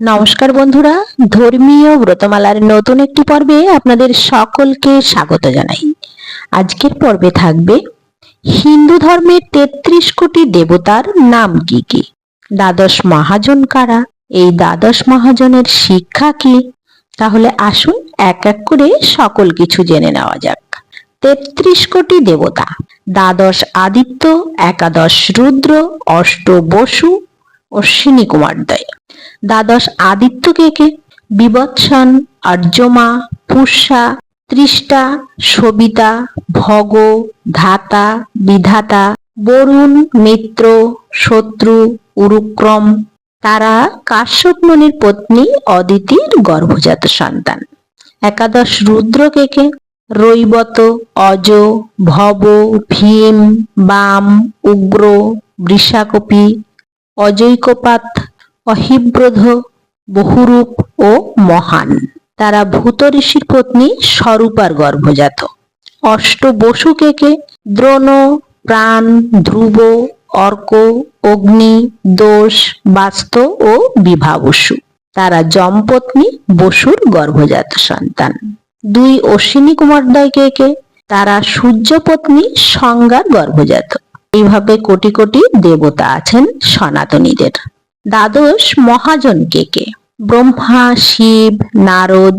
নমস্কার বন্ধুরা, ধর্মীয় ব্রতমালার নতুন একটি পর্বে আপনাদের সকলকে স্বাগত জানাই। আজকের পর্বে থাকবে, হিন্দু ধর্মের তেত্রিশ কোটি দেবতার নাম কি কি? দ্বাদশ মহাজন কারা? এই দ্বাদশ মহাজনের শিক্ষা কি? তাহলে আসুন এক এক করে সকল কিছু জেনে নেওয়া যাক। তেত্রিশ কোটি দেবতা, দ্বাদশ আদিত্য, একাদশ রুদ্র, অষ্ট বসু অশ্বিনী কুমারদ্বয়। দ্বাদশ আদিত্য কে? কে বিবৎসন অর্যমা পুষ্যা তৃষ্টা, সবিতা, ভগ, ধাতা, বিধাতা, বরুণ, মিত্র, শত্রু, উরুক্রম। তারা কাশ্যপ মুনির পত্নী অদিতির গর্ভজাত সন্তান। একাদশ রুদ্র কে কে? রৈবত, অজ, ভব, ভীম, বাম, উগ্র, বৃষাকপি, অজৈকপাত অহিব্রধ বহুরূপ ও মহান। তারা ভূত ঋষির পত্নী স্বরূপার গর্ভজাত। অষ্ট বসু কে কে? দ্রোণ, প্রাণ, ধ্রুব, অর্ক, অগ্নি, দোষ, বাস্ত ও বিভাবসু। তারা যমপত্নী বসুর গর্ভজাত সন্তান। দুই অশ্বিনী কুমারদ্বয় কে কে? তারা সূর্যপত্নী সংজ্ঞার গর্ভজাত। এইভাবে কোটি কোটি দেবতা আছেন সনাতনীদের। দ্বাদশ মহাজন কে কে? ব্রহ্মা, শিব, নারদ,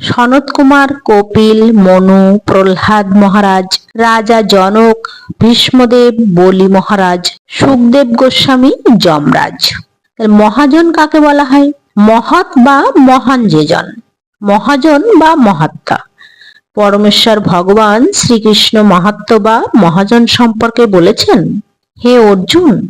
সনত কুমার, কপিল, মনু, প্রহ্লাদ মহারাজ, রাজা জনক, ভীষ্মদেব, বলি মহারাজ, সুখদেব গোস্বামী, যমরাজ। মহাজন কাকে বলা হয়? মহৎ বা মহান যেজন। মহাজন বা মহাত্মা। পরমেশ্বর ভগবান শ্রীকৃষ্ণ মাহাত্ম বা মহাজন সম্পর্কে বলেছেন? হে অর্জুন,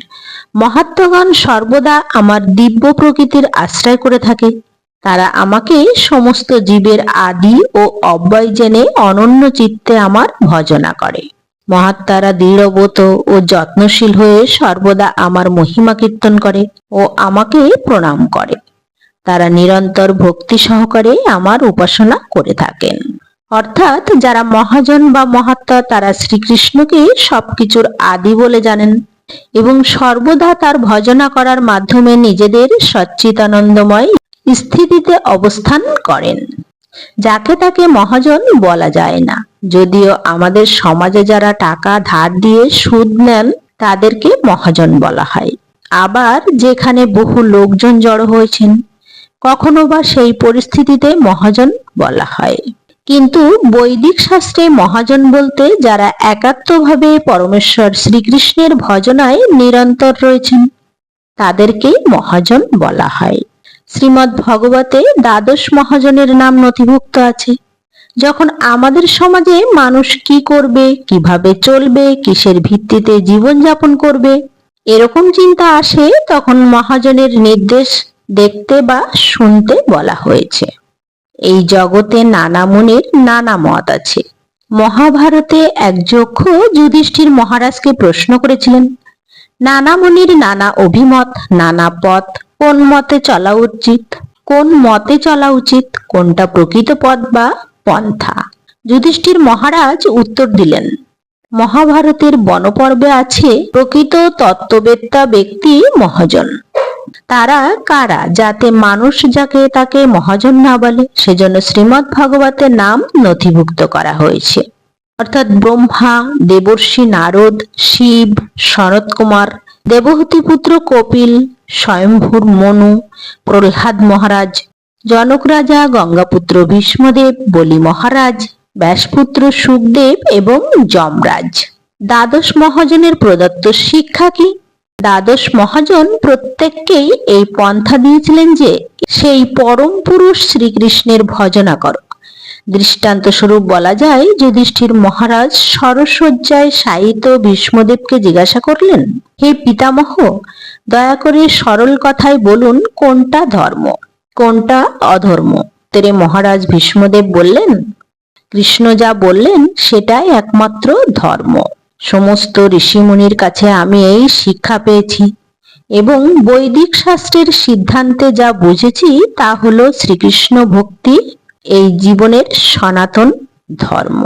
মহাত্মগণ সর্বদা আমার দিব্য প্রকৃতির আশ্রয় করে থাকে। তারা আমাকে সমস্ত জীবের আদি ও অব্যয় জেনে অনন্য চিত্তে আমার ভজনা করে। মহাত্মারা দৃঢ়বত ও যত্নশীল হয়ে সর্বদা আমার মহিমা কীর্তন করে ও আমাকে প্রণাম করে। তারা নিরন্তর ভক্তি সহকারে আমার উপাসনা করে থাকেন। অর্থাৎ যারা মহাজন বা মহাত্মা, তারা শ্রীকৃষ্ণকে সবকিছুর আদি বলে জানেন এবং সর্বদা তার ভজনা করার মাধ্যমে নিজেদের সচ্চিতানন্দময় স্থিতিতে অবস্থান করেন, যাকে তাকে মহাজন বলা যায় না। যদিও আমাদের সমাজে যারা টাকা, ধার দিয়ে সুদ নেন, তাদেরকে মহাজন বলা হয়। আবার যেখানে বহু লোকজন জড়ো হয়েছেন, কখনো বা সেই পরিস্থিতিতে মহাজন বলা হয়। কিন্তু বৈদিক শাস্ত্রে মহাজন বলতে যারা একাত্মভাবে পরমেশ্বর শ্রীকৃষ্ণের ভজনায় নিরন্তর রয়েছেন, তাদেরকেই মহাজন বলা হয়। শ্রীমৎ ভগবতে দ্বাদশ মহাজনের নাম নথিভুক্ত আছে। যখন আমাদের সমাজে মানুষ কি করবে, কীভাবে চলবে, কিসের ভিত্তিতে জীবনযাপন করবে, এরকম চিন্তা আসে, তখন মহাজনের নির্দেশ দেখতে বা শুনতে বলা হয়েছে। এই জগতে নানা মুনির নানা মত আছে। মহাভারতে এক যক্ষ যুধিষ্ঠির মহারাজকে প্রশ্ন করেছিলেন, নানা মুনির নানা অভিমত, নানা পথ, কোন মতে চলা উচিত? কোন মতে চলা উচিত? কোনটা প্রকৃত পথ বা পন্থা? যুধিষ্ঠির মহারাজ উত্তর দিলেন, মহাভারতের বনপর্বে আছে প্রকৃত তত্ত্ববেত্তা ব্যক্তি মহাজন। তারা কারা যাতে মানুষ যাকে তাকে মহাজন না বলে? সেজন্য শ্রীমৎ ভাগবতের নাম নথিভুক্ত করা হয়েছে। অর্থাৎ ব্রহ্মা, দেবর্ষি নারদ, শিব, শরৎ কুমার, দেবহূতি পুত্র কপিল স্বয়ংভূর মনু, প্রহ্লাদ মহারাজ, জনক রাজা গঙ্গাপুত্র ভীষ্মদেব, বলি মহারাজ, ব্যাসপুত্র সুখদেব এবং যমরাজ। দ্বাদশ মহাজনের প্রদত্ত শিক্ষা কি? দ্বাদশ মহাজন প্রত্যেককেই এই পন্থা দিয়েছিলেন যে, সেই পরম পুরুষ শ্রীকৃষ্ণের ভজনা করো। দৃষ্টান্ত স্বরূপ বলা যায়, যুধিষ্ঠির মহারাজ সরসজ্জায় শায়িত ভীষ্মদেবকে জিজ্ঞাসা করলেন, হে পিতামহ, দয়া করে সরল কথায় বলুন, কোনটা ধর্ম, কোনটা অধর্ম? তেরে মহারাজ ভীষ্মদেব বললেন, কৃষ্ণ যা বললেন, সেটাই একমাত্র ধর্ম। সমস্ত ঋষিমুনির কাছে আমি এই শিক্ষা পেয়েছি এবং বৈদিক শাস্ত্রের সিদ্ধান্তে যা বুঝেছি তা হলো শ্রীকৃষ্ণ ভক্তি, এই জীবনের সনাতন ধর্ম।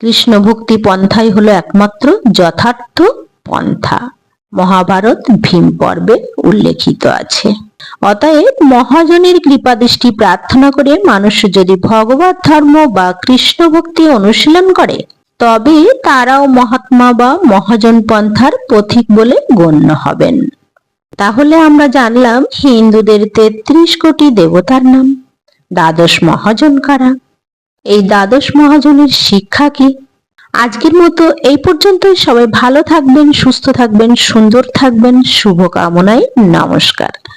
কৃষ্ণ ভক্তি পন্থাই হলো একমাত্র যথার্থ পন্থা। মহাভারত ভীম পর্বে উল্লেখিত আছে। অতএব মহাজনের কৃপাদৃষ্টি প্রার্থনা করে মানুষ যদি ভগবত ধর্ম বা কৃষ্ণ ভক্তি অনুশীলন করে তবে তারাও মহাত্মা বা মহাজন পন্থার পথিক বলে গণ্য হবেন। তাহলে আমরা জানলাম হিন্দুদের তেত্রিশ কোটি দেবতার নাম। দ্বাদশ মহাজন কারা? এই দ্বাদশ মহাজনের শিক্ষা কি? আজকের মতো এই পর্যন্তই। সবাই ভালো থাকবেন, সুস্থ থাকবেন, সুন্দর থাকবেন। শুভ কামনায় নমস্কার।